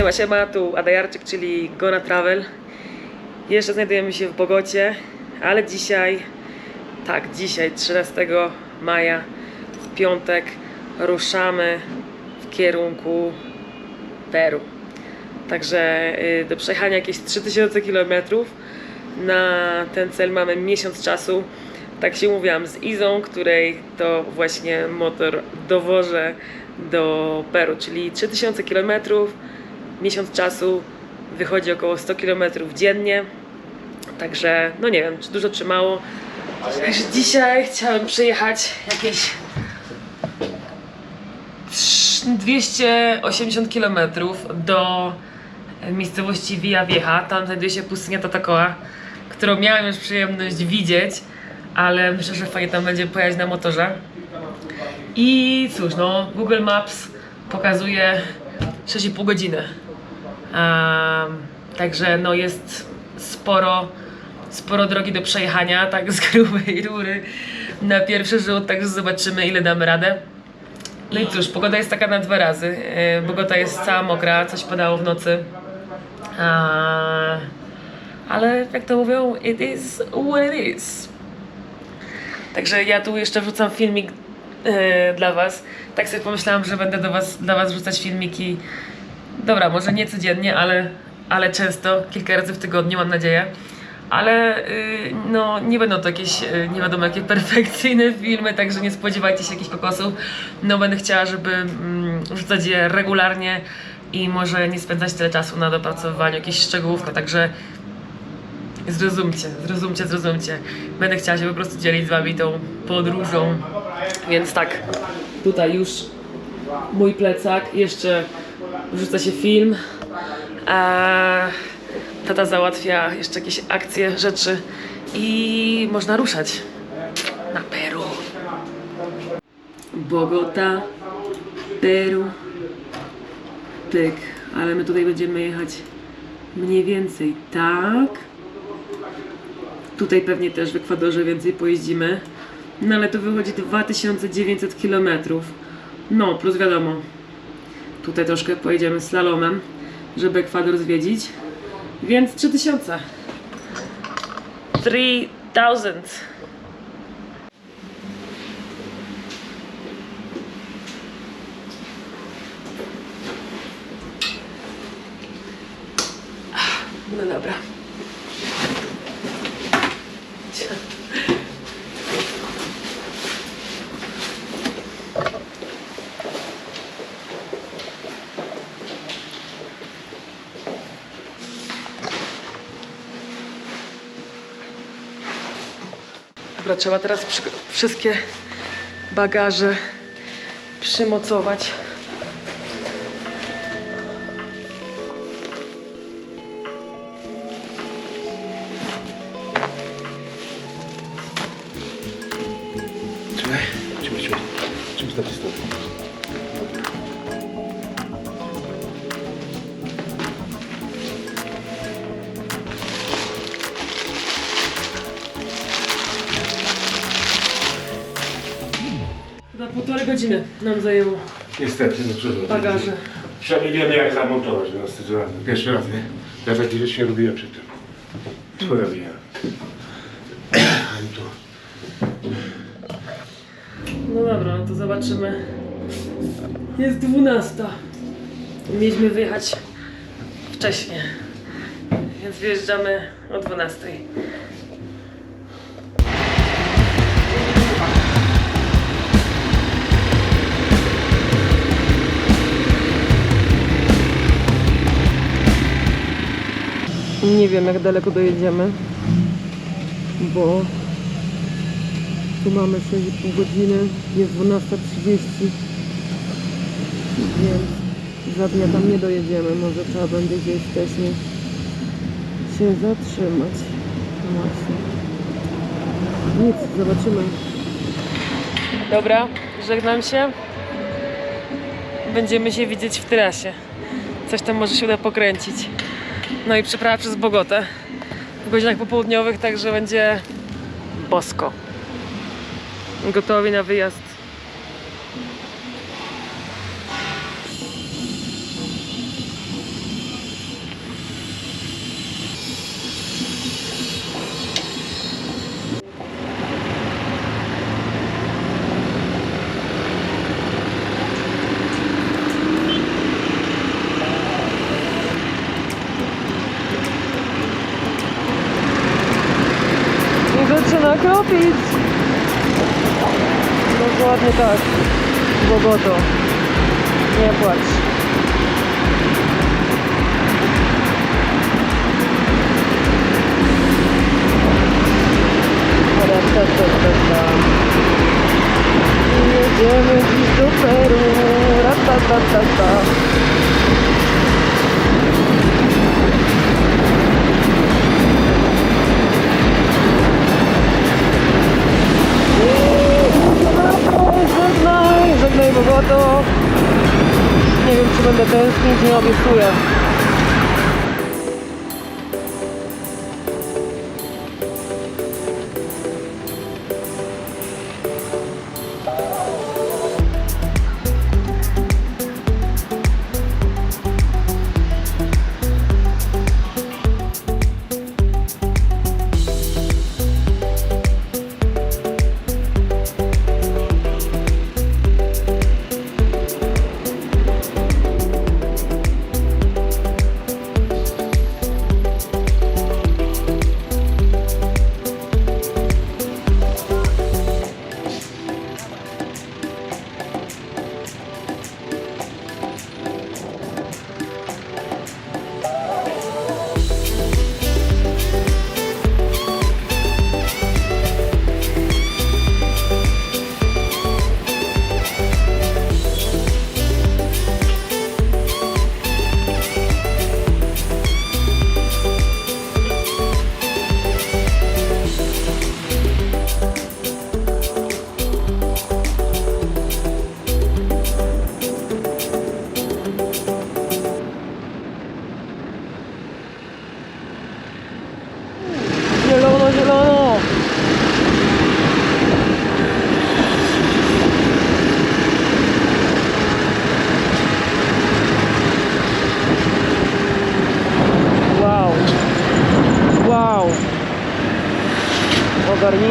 Siema, siema, tu Adajarczyk, czyli Gona Travel. Jeszcze znajdujemy się w Bogocie, ale dzisiaj, tak, dzisiaj, 13 maja, w piątek, ruszamy w kierunku Peru. Także y, do przejechania jakieś 3000 km. Na ten cel mamy miesiąc czasu. Tak się mówiłam z Izą, której to właśnie motor dowożę do Peru, czyli 3000 km, miesiąc czasu, wychodzi około 100 km dziennie. Także, no nie wiem, czy dużo, czy mało. Także dzisiaj chciałem przejechać jakieś 280 km do miejscowości Villa Vieja. Tam znajduje się pustynia Tatacoa, którą miałem już przyjemność widzieć, ale myślę, że fajnie tam będzie pojechać na motorze. I cóż, no, Google Maps pokazuje 6,5 godziny. Także no jest sporo, sporo drogi do przejechania, tak z grubej rury na pierwszy rzut, także zobaczymy ile damy radę. No i cóż, pogoda jest taka na dwa razy. E, Bogota jest cała mokra, coś padało w nocy. Ale jak to mówią, it is what it is. Także ja tu jeszcze wrzucam filmik e, dla Was. Tak sobie pomyślałam, że będę do was, dla Was wrzucać filmiki. Dobra, może nie codziennie, ale, ale często, kilka razy w tygodniu, mam nadzieję. Ale y, no, nie będą to jakieś y, nie wiadomo jakie perfekcyjne filmy, także nie spodziewajcie się jakichś kokosów. No będę chciała, żeby mm, wrzucać je regularnie i może nie spędzać tyle czasu na dopracowywaniu jakichś szczegółów, no, także Zrozumcie, zrozumcie, zrozumcie. Będę chciała się po prostu dzielić z wami tą podróżą. Więc tak, tutaj już mój plecak, jeszcze wrzuca się film. A tata załatwia jeszcze jakieś akcje, rzeczy i można ruszać na Peru. Bogota, Peru. Pyk, ale my tutaj będziemy jechać mniej więcej tak. Tutaj pewnie też w Ekwadorze więcej pojeździmy. No ale to wychodzi 2900 km. No, plus wiadomo, tutaj troszkę pojedziemy slalomem, żeby Ekwador zwiedzić. Więc 3000. 3000. No dobra. Dobra, trzeba teraz wszystkie bagaże przymocować. Półtorej godziny nam zajęło Niestety, no przepraszam. bagaże. Nie wiemy jak zamontować no, razem. Pierwszy raz, nie? Ja takie rzeczy nie robiłem przedtem. Twoja wina. Ani tu. No dobra, no to zobaczymy. Jest 12. Mieliśmy wyjechać wcześniej. Więc wyjeżdżamy o 12. Nie wiem jak daleko dojedziemy, bo tu mamy 6,5 godziny, jest 12.30, więc za dnia tam nie dojedziemy. Może trzeba będzie gdzieś wcześniej się zatrzymać. Właśnie. Nic, zobaczymy. Dobra, żegnam się. Będziemy się widzieć w trasie. Coś tam może się uda pokręcić. No i przeprawa przez Bogotę w godzinach popołudniowych, także będzie bosko gotowi na wyjazd. Bogoto. рисуем.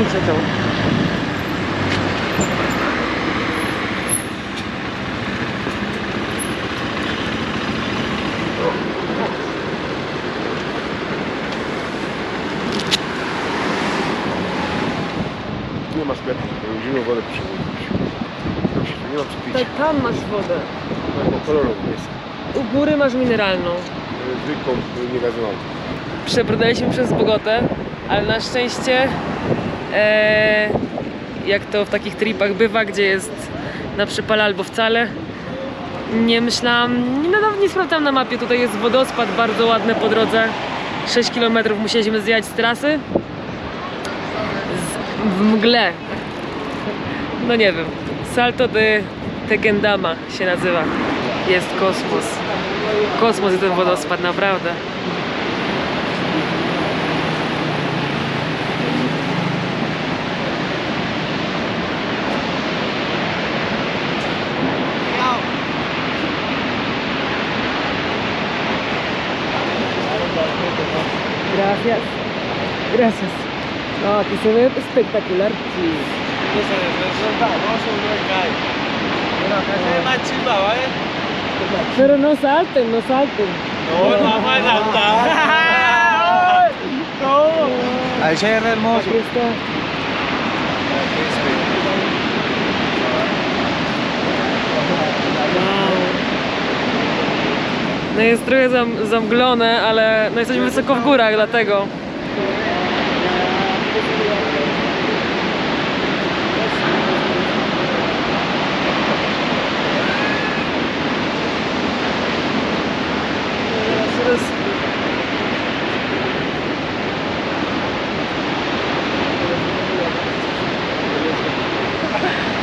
Ogarnijcie to. Nie ma sklepu, żeby zimną wodę przywozić. Proszę, nie ma co pić. Tak, tam masz wodę. Taką kolorową jest. U góry masz mineralną. e, Zwykłą, niegazowaną. Przebrnęliśmy przez Bogotę, ale na szczęście, e, jak to w takich tripach bywa, gdzie jest na przypale albo wcale, nie myślałam, nie, nawet nie sprawdzałam na mapie, tutaj jest wodospad bardzo ładny po drodze. 6 km musieliśmy zjechać z trasy. Z, w mgle. No nie wiem. Salto de Tequendama się nazywa. Jest kosmos. Kosmos i ten wodospad, naprawdę. Gracias. Gracias. No, aquí se ve espectacular. Sí. Bueno, acá se ve más chimba, ¿vale? Pero no salten, no salten. No, vamos a saltar. No. Ahí se ve hermoso. Aquí está. No jest trochę zam, zamglone, ale no jesteśmy wysoko w górach, dlatego.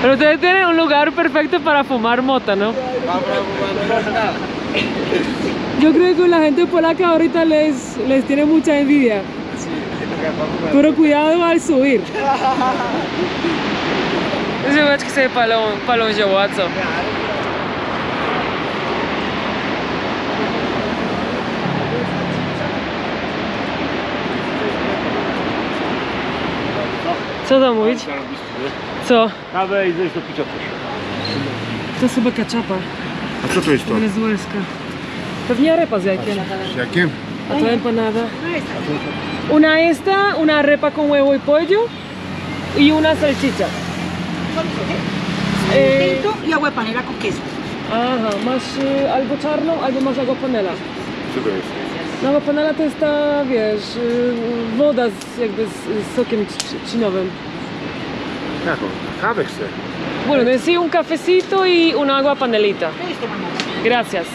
Pero ustedes tienen un lugar perfecto para fumar mota, ¿no? Yo creo que la gente polaca ahorita les, les tiene mucha envidia. Pero cuidado al subir. Ziomeczki sobie palą, palą zioła, co? Co tam mówić? Co? Kawę i zejść do picia coś. To jest chyba kaczapa A co to jest to? wenezuelska. Pewnie arepa z jajkiem. Z jakiem? A to empanada. Una esta, una arepa con huevo y pollo. y una salchicha. Eh, Tinto y agua panela con queso. Aha, masz y, albo czarną, albo masz aguapanela. Co to jest? No aguapanela to jest ta, wiesz, y, woda z, jakby z, z sokiem trz- trzcinowym. Jaką? Kawę chcę. Bueno, decí un cafecito y una agua panelita. Gracias.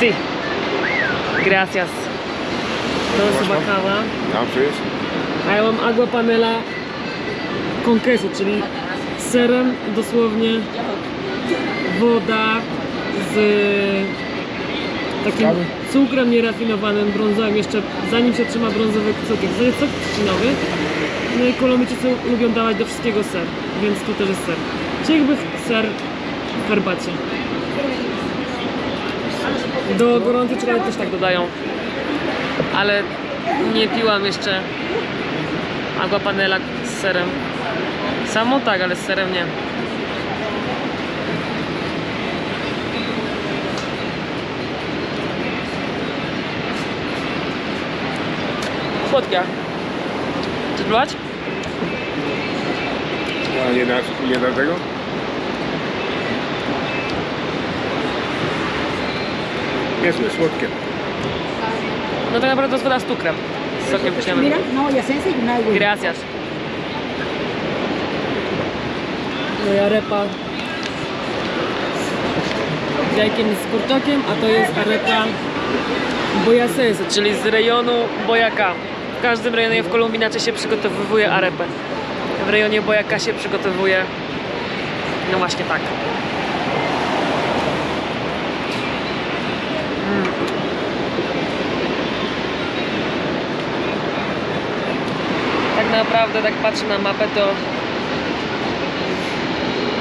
Sí. Gracias. To jest chyba kawa. Dobrze jest? A ja mam agua panela con queso, czyli serem dosłownie woda z takim cukrem nierafinowanym, brązowym, jeszcze zanim się trzyma brązowy cukier. To jest sok trzcinowy. No i Kolumbijczycy lubią dawać do wszystkiego ser, więc tu też jest ser. Czyli jakby ser w herbacie. Do gorącej czekolady też tak dodają. Ale nie piłam jeszcze agua panela z serem. Samo tak, ale z serem nie. Słodkie. Chcesz spróbować? A nie da, nie da tego? Niezłe, słodkie. No tak naprawdę to jest woda z cukrem. Z sokiem Mira, trzcinowym. una boyacense y una de huevo. Gracias. Moja repa z jajkiem z kurczakiem, a to jest arepa boyacense, czyli z rejonu Boyaka. Każdym rejonie w Kolumbii inaczej się przygotowuje arepę. W rejonie Boyaka się przygotowuje no właśnie tak. Mm. Tak naprawdę, tak patrzę na mapę, to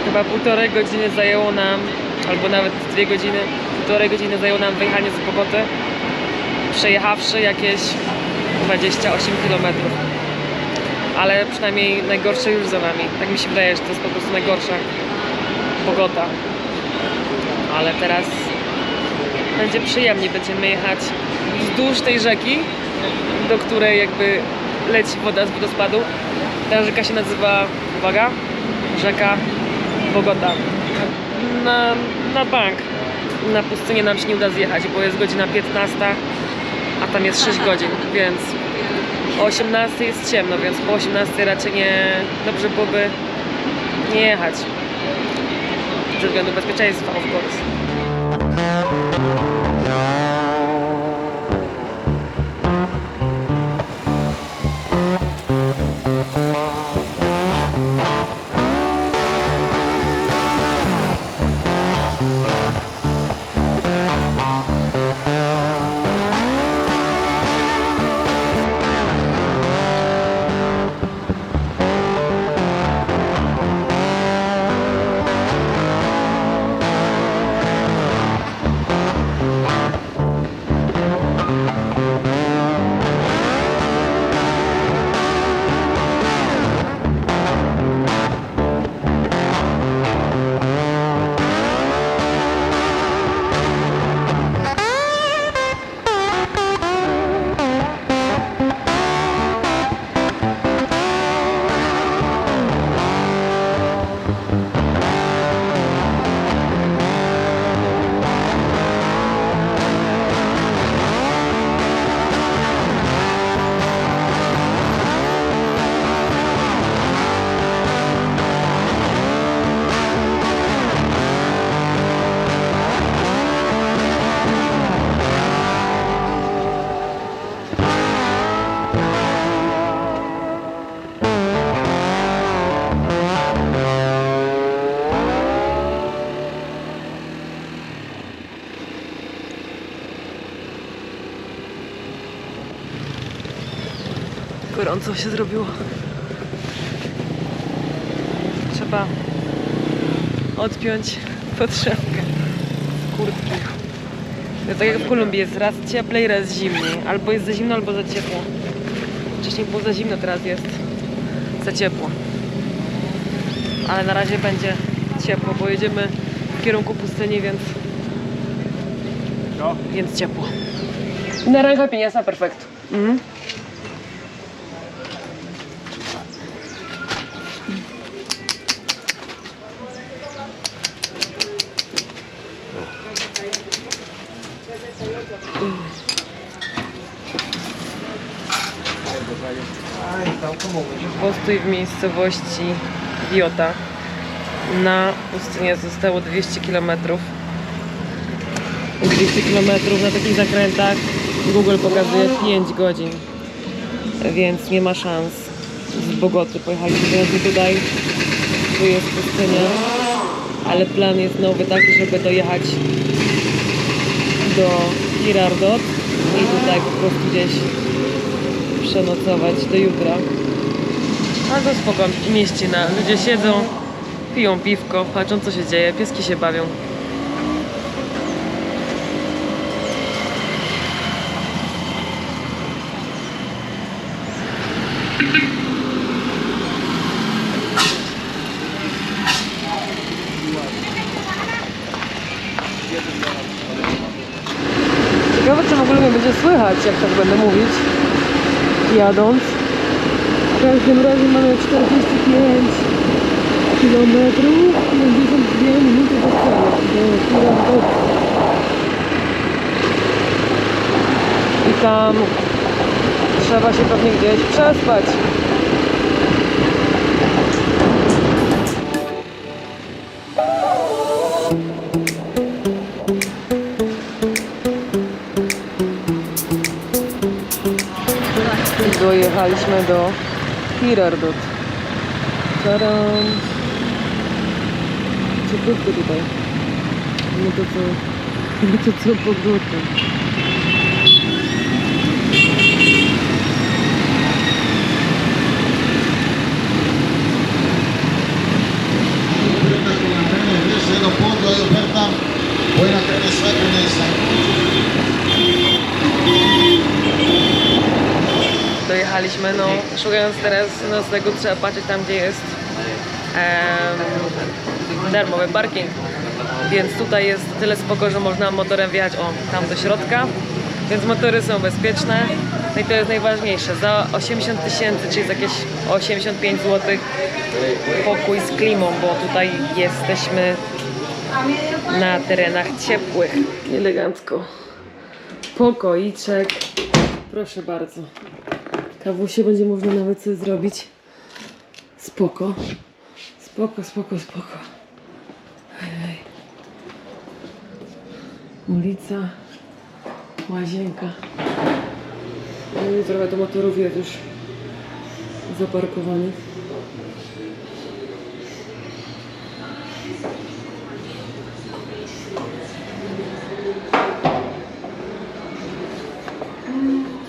chyba półtorej godziny zajęło nam, albo nawet dwie godziny, półtorej godziny zajęło nam wyjechanie z Bogoty, przejechawszy jakieś 28 km. Ale przynajmniej najgorsze już za nami. Tak mi się wydaje, że to jest po prostu najgorsza Bogota. Ale teraz będzie przyjemnie, będziemy jechać wzdłuż tej rzeki, do której jakby leci woda z wodospadu. Ta rzeka się nazywa, uwaga, rzeka Bogota. Na, na bank. Na pustynię nam się nie uda zjechać, bo jest godzina 15, a tam jest 6 godzin, więc o 18 jest ciemno, więc po 18 raczej nie, dobrze byłoby nie jechać. Ze względu bezpieczeństwa, of course. Gorąco się zrobiło. Trzeba odpiąć podszewkę z kurtki. To tak jak w Kolumbii jest raz cieplej, raz zimniej. Albo jest za zimno, albo za ciepło. Wcześniej było za zimno, teraz jest za ciepło. Ale na razie będzie ciepło, bo jedziemy w kierunku pustyni, więc więc ciepło. Naranja piña está perfecto. Mhm. Postój w miejscowości Biota. Na pustynię zostało 200 km. 200 km na takich zakrętach Google pokazuje 5 godzin. Więc nie ma szans. Z Bogoty pojechaliśmy tutaj. Tu jest pustynia. Ale plan jest nowy taki, żeby dojechać do Girardot i tutaj po prostu gdzieś przenocować do jutra. To spoko, mieścina. Ludzie siedzą, piją piwko, patrzą co się dzieje, pieski się bawią. Ciekawe, czy w ogóle mnie będzie słychać, jak tak będę mówić, jadąc. Każdym razie mamy 45 kilometrów, 52 minuty do celu. I tam trzeba się pewnie gdzieś przespać. Dojechaliśmy do Hirardot. Tadam! Cieplutko tutaj. Nie to co... Nie to co pogoda. Buena cabeza con esa. Dojechaliśmy, no szukając teraz trzeba patrzeć tam gdzie jest em, darmowy parking. Więc tutaj jest tyle spoko, że można motorem wjechać o tam do środka. Więc motory są bezpieczne. No i to jest najważniejsze. Za 80 tysięcy, czyli za jakieś 85 zł pokój z klimą, bo tutaj jesteśmy na terenach ciepłych. Elegancko. Pokoiczek. Proszę bardzo. Kawusie będzie można nawet coś zrobić. Spoko. Spoko, spoko, spoko. Ej. Ulica. Łazienka. No i trochę to motorów jest już zaparkowanych.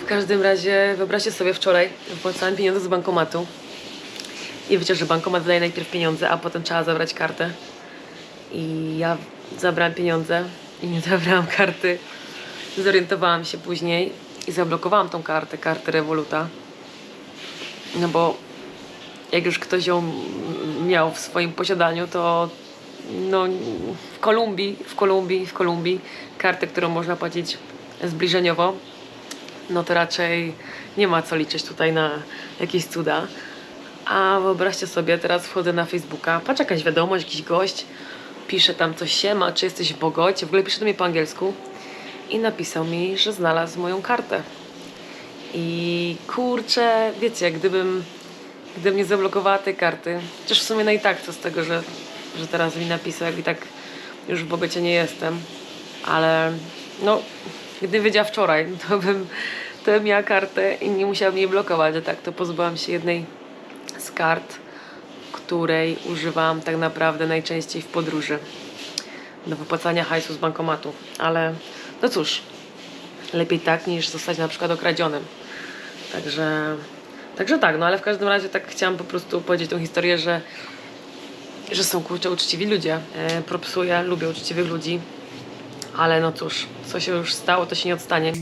W każdym razie wyobraźcie sobie wczoraj wpłacałem pieniądze z bankomatu i wiecie, że bankomat wydaje najpierw pieniądze, a potem trzeba zabrać kartę. I ja zabrałam pieniądze i nie zabrałam karty. Zorientowałam się później i zablokowałam tą kartę, kartę Revoluta. No bo jak już ktoś ją miał w swoim posiadaniu, to no, w Kolumbii, w Kolumbii, w Kolumbii kartę, którą można płacić zbliżeniowo, no to raczej nie ma co liczyć tutaj na jakieś cuda. A wyobraźcie sobie, teraz wchodzę na Facebooka, patrz jakaś wiadomość, jakiś gość, pisze tam coś się ma, czy jesteś w Bogocie, w ogóle pisze do mnie po angielsku i napisał mi, że znalazł moją kartę. I kurczę, wiecie, gdybym, gdybym nie zablokowała tej karty, chociaż w sumie no i tak co z tego, że, że teraz mi napisał, jak i tak już w Bogocie nie jestem, ale no, gdybym wiedziała wczoraj, to bym, to bym miała kartę i nie musiałabym jej blokować, a tak to pozbyłam się jednej z kart, której używałam tak naprawdę najczęściej w podróży do wypłacania hajsu z bankomatu, ale no cóż, lepiej tak niż zostać na przykład okradzionym. Także, także tak, no ale w każdym razie tak chciałam po prostu powiedzieć tą historię, że, że są kurczę uczciwi ludzie. E, propsuję, lubię uczciwych ludzi, ale no cóż, co się już stało, to się nie odstanie.